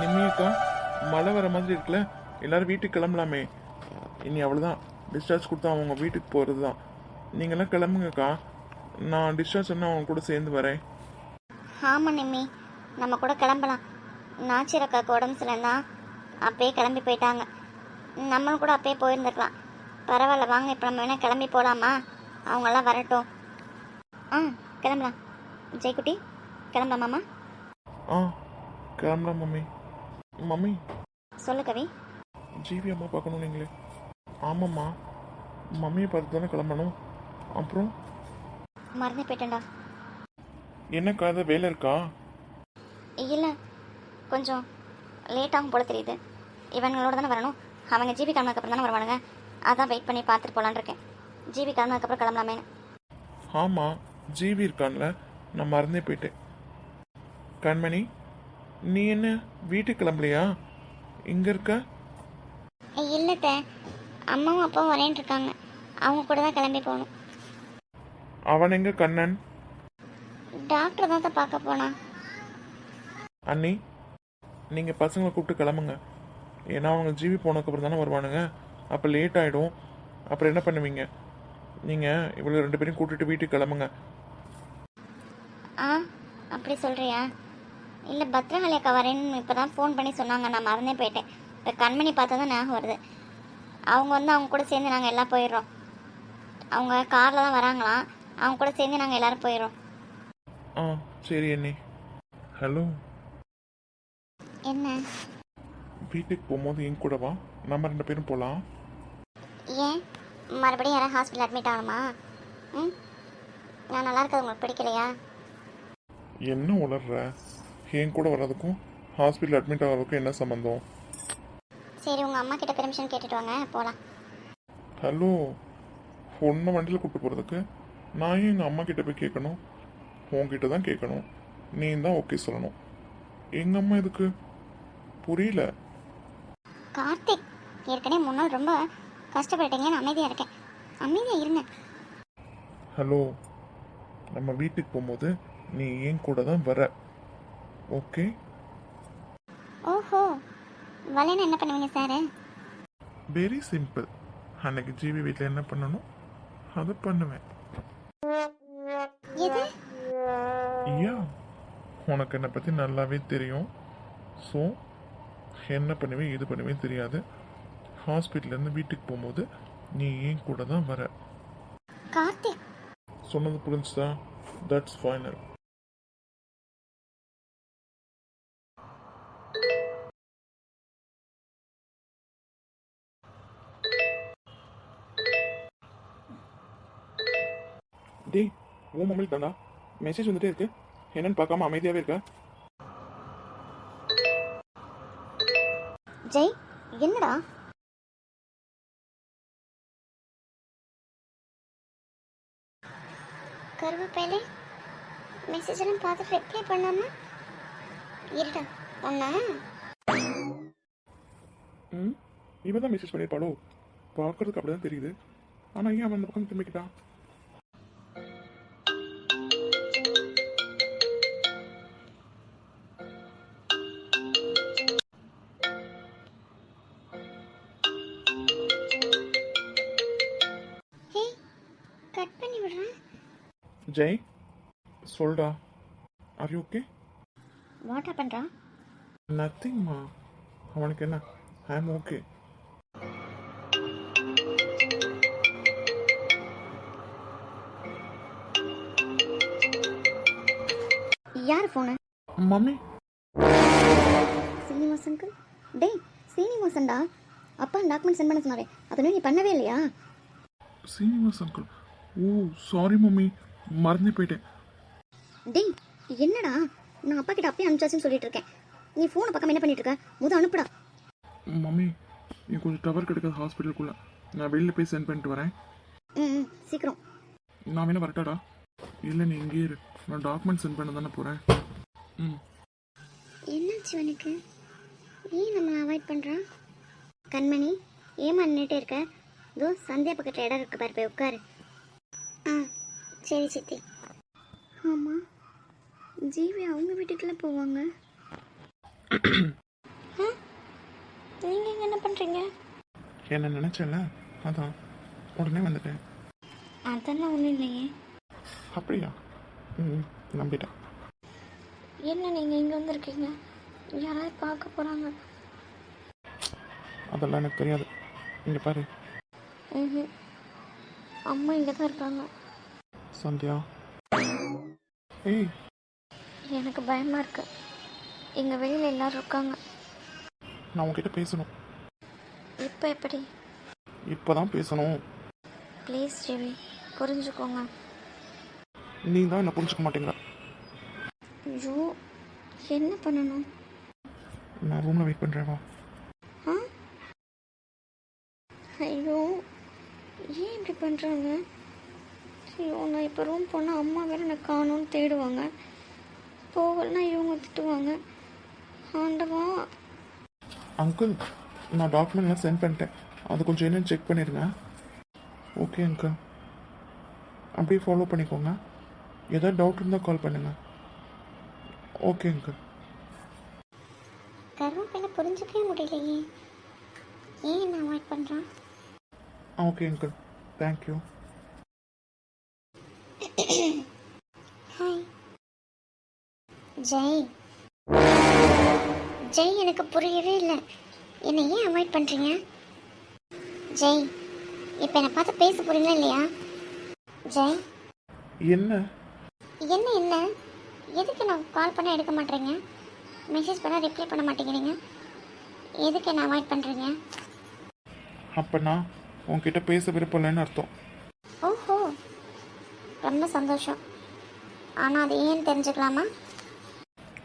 நிம்மியக்கா மழை வர மாதிரி இருக்குல்ல? எல்லாரும் வீட்டுக்கு கிளம்பலாமே. இனி அவ்வளோதான் டிஸ்சார்ஜ் கொடுத்தா அவங்க வீட்டுக்கு போகிறது தான் நீங்களாம் கிளம்புங்கக்கா. நான் டிஸ்சார்ஜ் சொன்னால் அவங்க கூட சேர்ந்து வரேன். ஆமாம் நிம்மி. நம்ம கூட கிளம்பலாம். நாச்சிர் அக்காவுக்கு உடம்பு சரியில்லைன்னா அப்பயே கிளம்பி போயிட்டாங்க. நம்மளும் கூட அப்பயே போயிருந்துருக்கலாம். பரவாயில்ல வாங்க இப்போ நம்ம வேணால் கிளம்பி போகலாமா அவங்கெல்லாம் வரட்டும். ஆ கிளம்பலாம். ஜெய்குட்டி கிளம்பலாமாம்மா? ஆ கிளம்பலாம் மம்மி. மம்மி. சொல்லு கவி. ஜிவி அம்மா பார்க்கணும் நீங்களே. ஆமாம்மா. மம்மியை பார்த்து தானே கிளம்பணும். அப்புறம்? மறந்து போயிட்டேன்டா. என்னக்கா அது வேலை இருக்கா? இல்லை. கொஞ்சம் லேட்டாகும் போல தெரியுது. இவங்களோட தானே வரணும். அவங்க ஜிபி கிளம்புனதுக்கப்புறம் தானே வருவானுங்க. அதான் வெயிட் பண்ணி பார்த்துட்டு போகலான்னு இருக்கேன். ஜிபி கிளம்புனதுக்கப்புறம் கிளம்பலாமே. ஆமாம் ஜிவி இருக்கான்ல. நான் மறந்தே போயிட்டேன். கண்மணி நீ என்ன வீட்டுக்கு கிளம்பலையா? இங்கே இருக்க? இல்லைத்த அம்மாவும் அப்பாவும் வரேன்ட்டு இருக்காங்க. அவங்க கூட தான் கிளம்பி போகணும். அவன் எங்க கண்ணன்? டாக்டர் தான் தான் பார்க்க போனா. அண்ணி நீங்கள் பசங்களை கூப்பிட்டு கிளம்புங்க. ஏன்னா அவங்க ஜிவி போனதுக்கப்புறம் தானே வருவானுங்க. அப்போ லேட் ஆகிடும் அப்புறம் என்ன பண்ணுவீங்க? நீங்கள் இவ்வளோ ரெண்டு பேரையும் கூட்டிட்டு வீட்டுக்கு கிளம்புங்க. ஆ அப்படி சொல்கிறியா இல்லை பத்ரகாளி அக்கா வரேன்னு இப்போ தான் ஃபோன் பண்ணி சொன்னாங்க. நான் மறந்தே போயிட்டேன். இப்போ கண்மணி பார்த்தா தான் ஞாபகம் வருது. அவங்க வந்து அவங்க கூட சேர்ந்து நாங்கள் எல்லாம் போயிடுறோம். அவங்க காரில் தான் வராங்களாம். அவங்க கூட சேர்ந்து நாங்கள் எல்லாரும் போயிடுறோம். ஆ சரி அண்ணி. ஹலோ என்ன? வீட்டுக்கு போகும்போது என் கூட வா. நம்ம ரெண்டு பேரும் போகலாம் ஏன்? மறுபடியும் யாராவது ஹாஸ்பிட்டல் அட்மிட் ஆகணுமா? ம்? நான் நல்லா இருக்கிறது உங்களுக்கு பிடிக்கலையா? என்ன உளர்ற? என் கூட வர்றதுக்கும் ஹாஸ்பிட்டல் அட்மிட் ஆகிறதுக்கும் என்ன சம்மந்தம் சரி உங்கள் அம்மா கிட்ட பெர்மிஷன் கேட்டுட்டு வாங்க போகலாம் ஹலோ பொண்ணை வண்டியில் கூப்பிட்டு போகிறதுக்கு நான் ஏன் எங்கள் அம்மா கிட்ட போய் கேட்கணும்? உன்கிட்ட தான் கேட்கணும். நீ தான் ஓகே சொல்லணும். எங்கள் அம்மா எதுக்கு? புரியல. கார்த்திக் ஏற்கனவே முன்னாள் ரொம்ப கஷ்டப்பட்டீங்கன்னு அமைதியாக இருக்கேன். அமைதியாக இருங்க. ஹலோ நம்ம வீட்டுக்கு போகும்போது நீ என் கூட தான் வர. ஓகே. ஓஹோ வலைன்னு என்ன பண்ணுவீங்க சார் வெரி சிம்பிள் அன்னைக்கு ஜிவி வீட்டில் என்ன பண்ணணும்? அதை பண்ணுவேன். எது? ஐயா உனக்கு என்னை பற்றி நல்லாவே தெரியும். ஸோ என்ன பண்ணுவேன் இது பண்ணுவேன் தெரியாது. ஹாஸ்பிட்டல்லேருந்து வீட்டுக்கு போகும்போது நீ ஏன் கூட தான் வர. கார்த்திக். சொன்னது புரிஞ்சுதா? தட்ஸ் ஃபைனல் உன் மொபைல் தாண்டா மெசேஜ் வந்துட்டே இருக்கு. என்னன்னு பார்க்காம அமைதியாவே இருக்க? ஜெய் என்னடா? கருவேப்பிலை மெசேஜ் எல்லாம் பார்த்துட்டு ரிப்ளை பண்ணாம இருடா ஒன்னா ம் இவ தான் மெசேஜ் பண்ணியிருப்பாளோ பார்க்கறதுக்கு அப்படிதான் தெரியுது. ஆனால் ஏன் அவன் அந்த பக்கம் திரும்பிக்கிட்டான்? ஜெய் சொல்டா. ஆர் யூ ஓகே வாட்டா பண்ணுறா நத்திங்மா அவனுக்கு என்ன? ஐ ஆம் ஓகே யார் ஃபோனு மம்மி. சீனிவாஸ் அங்கிள் டேய் சீனிவாசன்டா. அப்பா டாக்குமெண்ட் சென்ட் பண்ண சொன்னாரே. அதை நீ பண்ணவே இல்லையா? Srinivas uncle oh sorry mummy. மறந்தே போயிட்டேன். டேய் என்னடா? நான் அப்பா கிட்ட அப்பயே அனுப்பிச்சாச்சுன்னு சொல்லிட்டு இருக்கேன் நீ ஃபோனை பக்கம் என்ன பண்ணிட்டு இருக்க? முத அனுப்புடா. மம்மி நீ கொஞ்சம் டவர் கிடைக்காது ஹாஸ்பிட்டலுக்குள்ள நான் வெளியில் போய் சென்ட் பண்ணிட்டு வரேன். ம் சீக்கிரம். நான் வேணா வரட்டாடா. இல்லை நீ இங்கேயே இரு. நான் டாக்குமெண்ட் சென்ட் பண்ண தானே போகிறேன் ம். என்னாச்சு உனக்கு? ஏன் நம்ம அவாய்ட் பண்ணுறான் கண்மணி ஏமா நின்றுட்டே இருக்க? இதோ சந்தியா பக்கத்தில் இடம் இருக்கு பாரு போய் உட்காரு. சரி சித்தி. ஆமாம் ஜீவி அவங்க வீட்டுக்குள்ள போவாங்க. பண்ணுறீங்க என்ன நினச்சல அதான். உடனே வந்துட்டேன். அதெல்லாம் ஒன்றும் இல்லையே. அப்படியா? ம் நம்பிட்டேன். என்ன நீங்கள் இங்கே வந்திருக்கீங்க? யாராவது பார்க்க போகிறாங்க அதெல்லாம் எனக்கு தெரியாது. இங்கே பாரு. ம் அம்மா இங்கே தான் இருக்காங்க. சந்தியா? ஏய். எனக்கு பயமாக இருக்கு. இங்கே வெளியில் எல்லாரும் இருக்காங்க. நான் உன்கிட்ட பேசணும். இப்போ எப்படி? இப்போ தான் பேசணும். ப்ளீஸ் ஜெவி புரிஞ்சுக்கோங்க. நீ தான் என்ன புரிஞ்சுக்க மாட்டேங்கிற. ஐயோ என்ன பண்ணணும்? நான் ரூமில் வெயிட் பண்ணுறேன் வா. ஐயோ ஏன் இப்படி பண்ணுறாங்க ஐயோ நான் இப்போ ரூம் போனால் அம்மா வேற நான் காணும்னு தேடுவாங்க. போகலன்னா இவங்க திட்டுவாங்க. ஆண்டவா. அங்கிள் நான் டாக்குமெண்ட்லாம் சென்ட் பண்ணிட்டேன். அது கொஞ்சம் என்னன்னு செக் பண்ணிடுங்க ஓகே அங்கிள் அப்படியே ஃபாலோ பண்ணிக்கோங்க. ஏதாவது டவுட் இருந்தால் கால் பண்ணுங்க. ஓகே அங்கிள் கருவேப்பிலை புரிஞ்சுக்கவே முடியலையே. ஏன் நான் அவாய்ட் பண்ணுறான் okay uncle thank you hi Jai Jai எனக்கு புரியவே இல்லை. என்னை ஏன் அவாய்ட் பண்ணுறீங்க ஜெய் இப்போ என்னை பார்த்து பேச புரியல இல்லையா? ஜெய் என்ன? என்ன என்ன? எதுக்கு நான் கால் பண்ண எடுக்க மாட்டேறீங்க மெசேஜ் பண்ண ரிப்ளை பண்ண மாட்டேங்கிறீங்க. எதுக்கு என்ன அவாய்ட் பண்ணுறீங்க அப்போ நான் உன்கிட்ட பேச விருப்பம் இல்லைன்னு அர்த்தம். ரொம்ப சந்தோஷம். ஆனால் அது ஏன்னு தெரிஞ்சுக்கலாமா?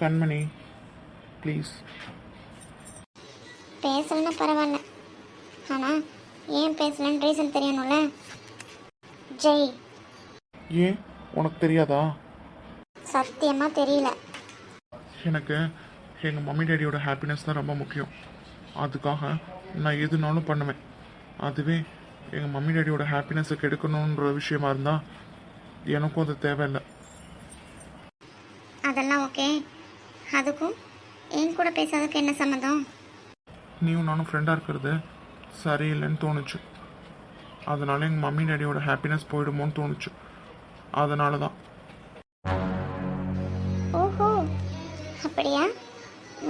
கண்மணி ப்ளீஸ் பேசலன்னா பரவாயில்ல. ஆனால் ஏன் பேசலன்னு ரீசன் தெரியணும்ல? ஜெய். ஏன்? உனக்கு தெரியாதா? சத்தியமாக தெரியல. எனக்கு எங்கள் மம்மி டேடியோட ஹாப்பினஸ் தான் ரொம்ப முக்கியம். அதுக்காக நான் எதுனாலும் பண்ணுவேன். அதுவே எங்கள் மம்மி டேடியோட ஹாப்பினஸை கெடுக்கணுன்ற விஷயமா இருந்தால் எனக்கும் அது தேவையில்லை. அதெல்லாம் ஓகே. அதுக்கும் என் கூட பேசாததுக்கு என்ன சம்மந்தம்? நீயும் நானும் ஃப்ரெண்டாக இருக்கிறது சரியில்லைன்னு தோணுச்சு. அதனால எங்கள் மம்மி டேடியோட ஹாப்பினஸ் போயிடுமோன்னு தோணுச்சு. அதனால தான் ஓஹோ அப்படியா?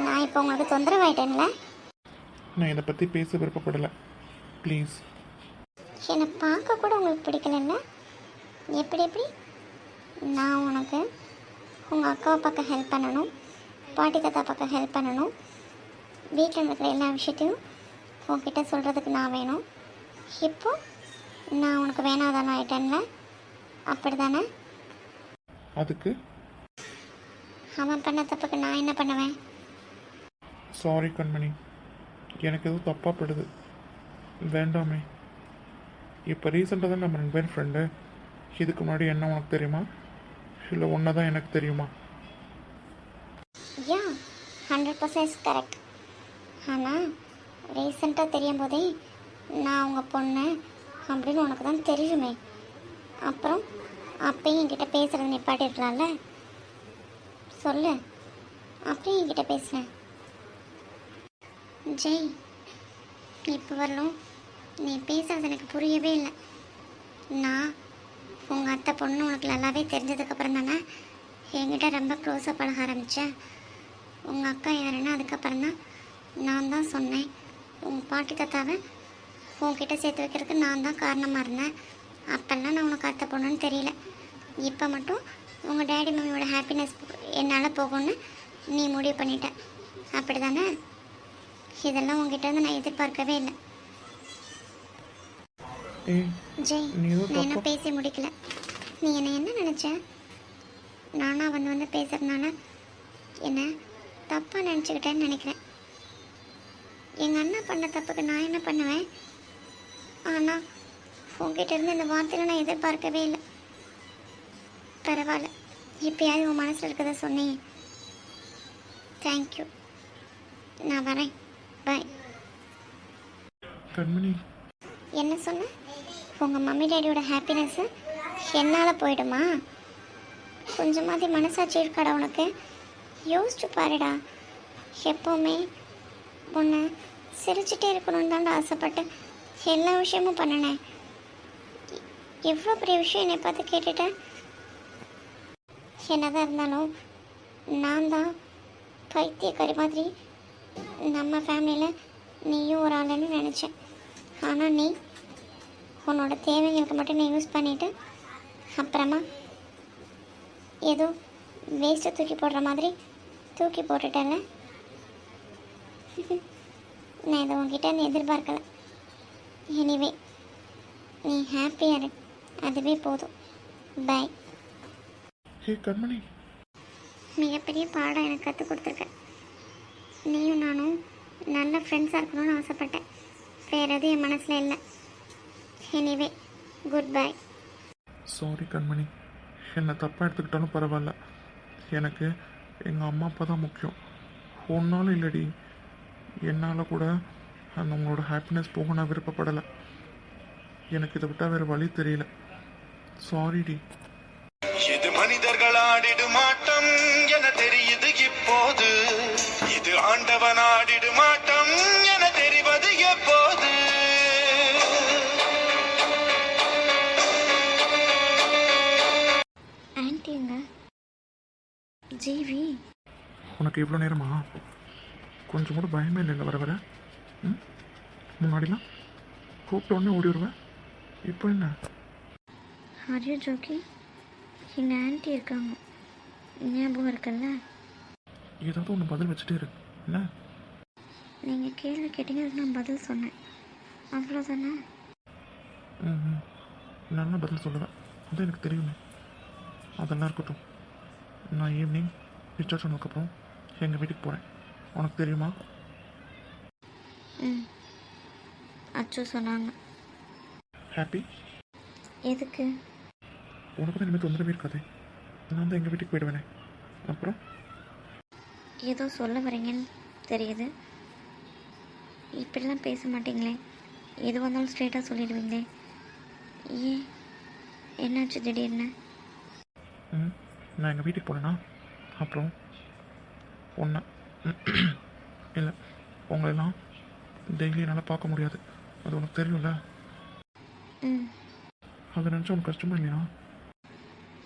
நான் இப்போ உங்களுக்கு தொந்தரவாயிட்டேன்ல? நான் இதை பற்றி பேச விருப்பப்படலை. ப்ளீஸ் என்னை பார்க்க கூட உங்களுக்கு பிடிக்கலல்ல? எப்படி எப்படி? நான் உனக்கு உங்கள் அக்காவை பக்கம் ஹெல்ப் பண்ணணும் பாட்டி தாத்தா பக்கம் ஹெல்ப் பண்ணணும். வீட்டில் இருக்கிற எல்லா விஷயத்தையும் உன்கிட்ட சொல்கிறதுக்கு நான் வேணும். இப்போ நான் உனக்கு வேணாதானே ஆயிட்டேன்ல? அப்படி தானே அதுக்கு? அவன் பண்ண தப்புக்கு நான் என்ன பண்ணுவேன்? சாரி கண்மணி. எனக்கு எதுவும் தப்பாக படுது. வேண்டாமே. இப்போ ரீசெண்டாக தான் நம்ம ரெண்டு பேரும் ஃப்ரெண்டு இதுக்கு முன்னாடி என்ன உனக்கு தெரியுமா? இல்லை ஒன்று தான் எனக்கு தெரியுமா? யா ஹண்ட்ரட் பர்சன்ட் கரெக்ட் ஆனால் ரீசெண்டாக தெரியும் போதே நான் அவங்க பொண்ணு அப்படின்னு உனக்கு தான் தெரியுமே. அப்புறம் அப்பயும் என்கிட்ட பேசுகிறது நிப்பாட்டிருக்கலாம்ல? சொல்லு. அப்பயும் என்கிட்ட பேசுகிறேன் ஜெய் இப்போ வரலும் நீ பேசுறது எனக்கு புரியவே இல்லை. நான் உங்கள் அத்தை பொண்ணு உனக்கு நல்லாவே தெரிஞ்சதுக்கப்புறம் தானே என்கிட்ட ரொம்ப க்ளோஸாக பழக ஆரம்பித்தேன் உங்கள் அக்கா யாருன்னா அதுக்கப்புறம் தான் நான் தான் சொன்னேன். உங்கள் பாட்டி தாத்தாவை உங்ககிட்ட சேர்த்து வைக்கிறதுக்கு நான் தான் காரணமாக இருந்தேன். அப்போல்லாம் நான் உனக்கு அத்தை பொண்ணுன்னு தெரியல. இப்போ மட்டும் உங்கள் டேடி மம்மியோட ஹாப்பினஸ் என்னால் போகும்னு நீ முடிவு பண்ணிட்ட. அப்படி தானே இதெல்லாம் உங்ககிட்ட வந்து நான் எதிர்பார்க்கவே இல்லை. ஜெய் நான் தப்பா பேசி முடிக்கல. நீ என்ன என்ன நினச்ச? நானா வந்து வந்து பேசுறதுனால என்ன தப்பாக நினச்சிக்கிட்டேன்னு நினைக்கிறேன். எங்கள் அண்ணா பண்ண தப்புக்கு நான் என்ன பண்ணுவேன்? ஆனால் உங்ககிட்ட இருந்து இந்த வார்த்தையில நான் எதிர்பார்க்கவே இல்லை. பரவாயில்ல. எப்பயாவது உன் மனசில் இருக்கிறத சொன்னேன் தேங்க்யூ நான் வரேன். பாய் கண்மணி. என்ன சொன்ன? உங்கள் மம்மி டேடியோட ஹாப்பினஸ்ஸு என்னால் போயிடுமா? கொஞ்சமாதி மனசாட்சி இருக்காடா உனக்கு? யோசிச்சு பாருடா. எப்போவுமே உன்னை சிரிச்சிட்டே இருக்கணும்னு தான்டா ஆசைப்பட்டு எல்லா விஷயமும் பண்ணினேன் எவ்வளோ பெரிய விஷயம் என்னை பார்த்து கேட்டுட்டேன் என்னதான் இருந்தாலும் நான் தான் பைத்தியக்காரி மாதிரி நம்ம ஃபேமிலியில் நீயும் ஒரு ஆளுன்னு நினச்சேன். ஆனால் நீ உன்னோட தேவைங்களுக்கு மட்டும் நீ யூஸ் பண்ணிவிட்டு அப்புறமா ஏதோ வேஸ்ட்டை தூக்கி போடுற மாதிரி தூக்கி போட்டுட்டேன்ல நான் இதை உங்ககிட்ட எதிர்பார்க்கல. எனிவே நீ ஹாப்பியாக இரு. அதுவே போதும். பை ஹே கண்மணி. மிகப்பெரிய பாடம் எனக்கு கற்றுக் கொடுத்துருக்க. நீயும் நானும் நல்ல ஃப்ரெண்ட்ஸாக இருக்கணும்னு ஆசைப்பட்டேன். வேறு எதுவும் என் மனசில் இல்லை. எனிவே குட் பை சாரி கண்மணி. என்னை தப்பாக எடுத்துக்கிட்டாலும் பரவாயில்ல. எனக்கு எங்கள் அம்மா அப்பா தான் முக்கியம். ஒன்றாலும் இல்லடி. என்னால் கூட அந்த உங்களோட ஹாப்பினஸ் போக நான் விருப்பப்படலை. எனக்கு இதை விட்டால் வேறு வழி தெரியல. சாரிடி இது மனிதர்கள் ஆடிடும் ஆட்டம் என தெரியுது இப்போது. இது ஆண்டவன் ஆடிடும் ஆட்டம் ஜீவி. உனக்கு இவ்வளோ நேரமா? கொஞ்சம் கூட பயமே இல்லைல்ல வர வர. ம்? முன்னாடிலாம் கூப்பிட்ட உடனே ஓடி வருவேன் இப்போ என்ன? ஆர் ஜோக்கி எங்கள் ஆன்ட்டி இருக்காங்க. ஞாபகம் இருக்குல்ல? ஏதாவது ஒன்று பதில் வச்சுட்டே இரு. என்ன? நீங்கள் கேள்வி கேட்டீங்க அதுக்கு நான் பதில் சொன்னேன். அவ்வளோதானே ம் ம். நல்லா பதில் சொல்லுவேன் அது எனக்கு தெரியுமே. அதெல்லாம் இருக்கட்டும். நான் ஈவினிங் டிஸ்சார்ஜ் ஆனதுக்கப்புறம் எங்கள் வீட்டுக்கு போகிறேன் உனக்கு தெரியுமா? ம். அச்சு சொன்னாங்க. ஹாப்பி எதுக்கு? உனக்கு தான் இனிமேல் தொந்தரவே இருக்காது. நான் தான் எங்கள் வீட்டுக்கு போயிடுவேனே அப்புறம்? ஏதோ சொல்ல வரீங்கன்னு தெரியுது. இப்படிலாம் பேச மாட்டீங்களே. எது வந்தாலும் ஸ்ட்ரெயிட்டாக சொல்லிடுவீங்களே. ஏன்? என்னாச்சு திடீர்னு? ம். நான் எங்கள் வீட்டுக்கு போனேன்னா அப்புறம் ஒன்று இல்லை உங்களெல்லாம் டெய்லி என்னால் பார்க்க முடியாது. அது உனக்கு தெரியும்ல? ம். அதை நினச்சா உனக்கு கஷ்டமா இல்லையா?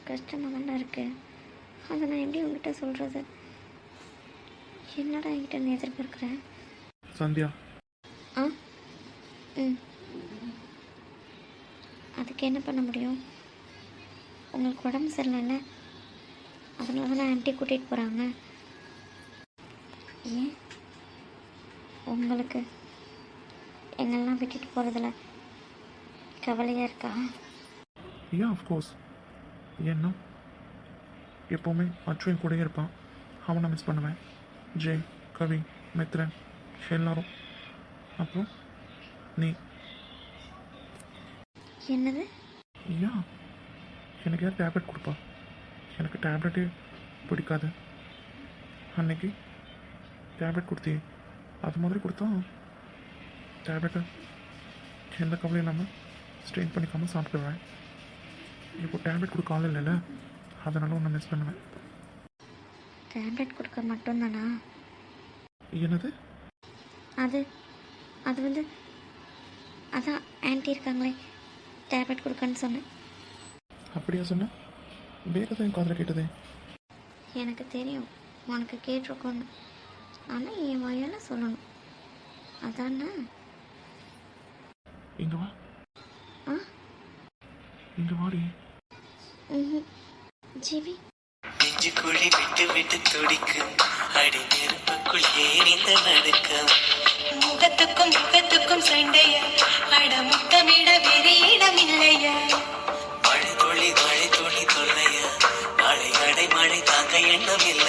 கஷ்டமாக தானே இருக்கு. அதை நான் எப்படி உங்ககிட்ட சொல்கிறது என்னடா என்கிட்ட நீ எதிர்பார்க்குறேன் சந்தியா. ஆ? ம். அதுக்கு என்ன பண்ண முடியும்? உங்களுக்கு உடம்பு சரியில்லைல்ல அதனால தான் ஆன்ட்டி கூட்டிகிட்டு போகிறாங்க ஏன்? உங்களுக்கு எங்கெல்லாம் விட்டுட்டு போகிறதுல கவலையாக இருக்கா? ஏன் அஃப்கோர்ஸ் ஏன்னா எப்போவுமே அச்சுவன் கூடயே இருப்பான். அவனை மிஸ் பண்ணுவேன். ஜெய் கவி மித்ரன் எல்லாரும். அப்புறம் நீ. என்னது? ஏன் எனக்கு யார் டேப்லெட் கொடுப்பா? எனக்கு டேப்லெட்டே பிடிக்காது. அன்னைக்கு டேப்லெட் கொடுத்தி. அது மாதிரி கொடுத்தா டேப்லெட்டை எந்த கவலையும் இல்லாமல் ஸ்ட்ரெயின் பண்ணிக்காமல் சாப்பிடுவேன் இப்போ டேப்லெட் கொடுக்க ஆள் இல்லைல்ல அதனால உன்னை மிஸ் பண்ணுவேன். டேப்லெட் கொடுக்க மட்டும்தானா? என்னது? அது அது வந்து அதான் ஆன்ட்டி இருக்காங்களே டேப்லெட் கொடுக்கன்னு சொன்னேன். அப்படியா சொன்ன? வேற எதையும் காதில் கேட்டதே? எனக்கு தெரியும். உனக்கு கேட்டிருக்கோன்னு ஆனால் என் வாயால் சொல்லணும். அதானே? இங்க வா. ஆ? இங்க வாடி. ஜிவி? நெஞ்சு குழி விட்டு விட்டு துடிக்கும். அடி நெருப்புக்குள் ஏன் இந்த நடுக்கம். முகத்துக்கும் முகத்துக்கும் சண்டைய. அட முத்தமிட வேறு இடம் இல்லையா. no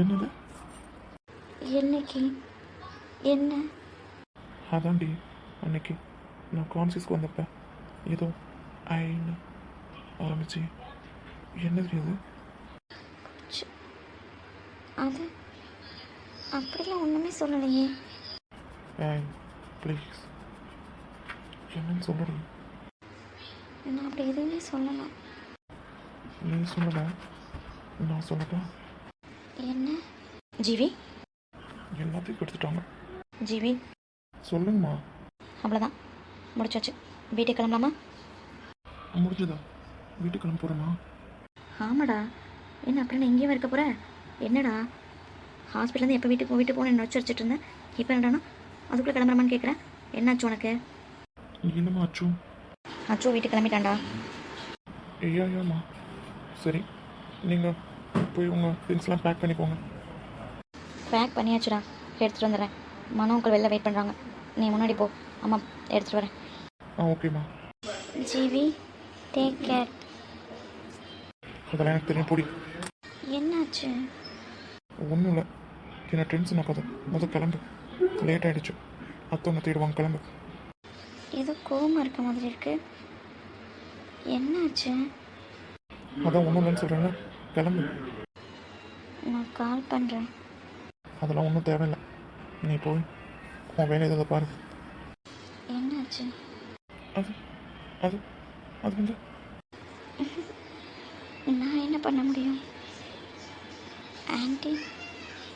என்னது? என்னைக்கு? என்ன? அதான்டி அன்னைக்கு நான் கான்சியஸ்க்கு வந்தப்ப ஏதோ ஐன்னு ஆரம்பிச்சு. என்னது அது அது அப்படிலாம் ஒன்றுமே சொல்லலையே. ஏய் ப்ளீஸ் என்னன்னு சொல்லுடி. நான் அப்படி எதுவுமே சொல்லலை. நீ சொல்லல. நான் சொல்லட்டா? என்ன? ஜீவி? எல்லாத்தையும் கெடுத்துட்டாங்க. ஜீவி? சொல்லுங்கம்மா. அவ்வளோதான். முடிச்சாச்சு. வீட்டுக்கு கிளம்பலாமா? முடிஞ்சதா? வீட்டுக்கு கிளம்ப போகிறோமா ஆமாடா. என்ன அப்புறம் நான் இங்கேயும் இருக்க போகிற என்னடா? ஹாஸ்பிட்டலேருந்து எப்போ வீட்டுக்கு வீட்டுக்கு போகணும் என்ன வச்சு வச்சுட்டு இருந்தேன். இப்போ என்னடானா? அதுக்குள்ளே கிளம்புறமான்னு கேட்குறேன். என்னாச்சு உனக்கு? என்னம்மா அச்சு அச்சோ வீட்டுக்கு கிளம்பிட்டான்டா. ஐயா ஐயாம்மா சரி நீங்கள் போய் உங்கள் திங்ஸ்லாம் பேக் பண்ணிக்கோங்க. பேக் பண்ணியாச்சுடா. எடுத்துகிட்டு வந்துடுறேன். மனோ உங்கள் வெளில வெயிட் பண்ணுறாங்க நீ முன்னாடி போ. அம்மா எடுத்துகிட்டு வரேன். ஆ ஓகேம்மா ஜிவி டேக் கேர் அதெல்லாம் எனக்கு தெரியும். பொடி. என்னாச்சு? ஒன்றும் இல்லை. என்ன டென்ஷன் ஆகாது முதல் கிளம்பு. லேட் ஆகிடுச்சு அத்தவங்க தேடுவாங்க. கிளம்பு. ஏதோ கோவமா இருக்க மாதிரி இருக்கு. என்னாச்சு? அதான் ஒன்றும் இல்லைன்னு சொல்கிறேன்ல கிளம்பு. நான் கால் பண்ணுறேன் அதெல்லாம் ஒன்றும் தேவையில்லை. நீ போய் உன் வேலை ஏதாவது பாரு. என்னாச்சு? அது அது அது வந்து. நான் என்ன பண்ண முடியும்? ஆன்ட்டி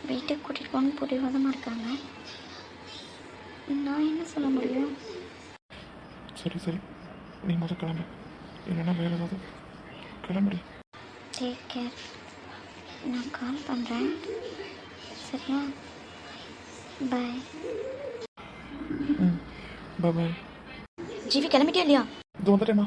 வீட்டுக்கு கூட்டிகிட்டு போகணும் பிடிவாதமாக இருக்காங்க. நான் என்ன சொல்ல முடியும்? சரி சரி. நீ முதல் கிளம்பு. இல்லைன்னா வேறு ஏதாவது. கிளம்புடி. டேக் கேர் நான் கால் பண்ணுறேன் சரியா பாய் ம். பாய் ஜீவி கிளம்பிட்டியா இல்லையா? இது வந்துட்டேம்மா.